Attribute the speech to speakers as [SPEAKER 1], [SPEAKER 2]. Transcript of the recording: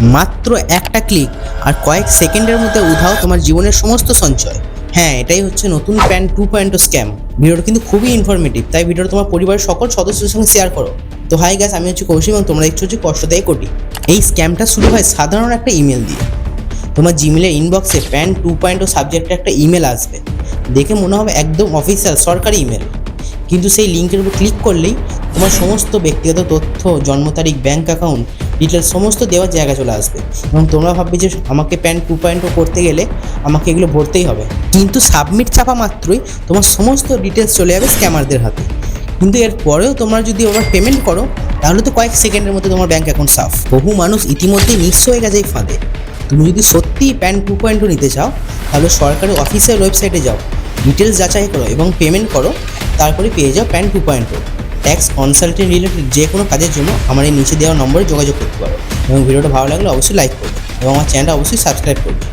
[SPEAKER 1] মাত্র একটা ক্লিক আর কয়েক সেকেন্ডের মধ্যে উধাও তোমার জীবনের সমস্ত সঞ্চয়। হ্যাঁ এটাই হচ্ছে নতুন প্যান টু পয়েন্ট স্ক্যাম ভিডিওটা কিন্তু খুবই ইনফরমেটিভ তাই ভিডিওটা তোমার পরিবারের সকল সদস্যদের সঙ্গে শেয়ার করো। তো হাই গ্যাস আমি হচ্ছে কৌশিক এবং তোমরা দেখছ হচ্ছে কষ্টদায়ী কোটি এই স্ক্যামটা শুরু হয় সাধারণ একটা ইমেল দিয়ে। তোমার জিমেলের ইনবক্সে প্যান টু পয়েন্ট ও সাবজেক্টে একটা ইমেল আসবে। দেখে মনে হবে একদম অফিসিয়াল সরকারি ইমেল কিন্তু সেই লিঙ্কের উপর ক্লিক করলেই তোমার সমস্ত ব্যক্তিগত তথ্য, জন্ম তারিখ ব্যাঙ্ক অ্যাকাউন্ট ডিটেলস সমস্ত দেওয়ার জায়গা চলে আসবে। এবং তোমরা ভাববে যে আমাকে প্যান টু পয়েন্ট করতে গেলে আমাকে এগুলো ভরতেই হবে। কিন্তু সাবমিট চাপা মাত্রই তোমার সমস্ত ডিটেলস চলে যাবে স্ক্যামারদের হাতে। কিন্তু এর পরেও তোমরা যদি ওরা পেমেন্ট করো, তাহলে তো কয়েক সেকেন্ডের মধ্যে তোমার ব্যাঙ্ক অ্যাকাউন্ট সাফ বহু মানুষ ইতিমধ্যেই নিঃস্ব হয়ে গেছে এই ফাঁদে। তুমি যদি সত্যিই প্যান টু পয়েন্ট নিতে চাও, তাহলে সরকারি অফিসের ওয়েবসাইটে যাও। ডিটেলস যাচাই করো এবং পেমেন্ট করো, তারপরে পেয়ে যাও PAN to point tax consultant related যে কোনো কাজের জন্য আমার এই নিচে দেওয়া নম্বরে যোগাযোগ করতে পারো। এবং ভিডিওটা ভালো লাগলে অবশ্যই লাইক করবে এবং আমার চ্যানেলটা অবশ্যই সাবস্ক্রাইব করবে।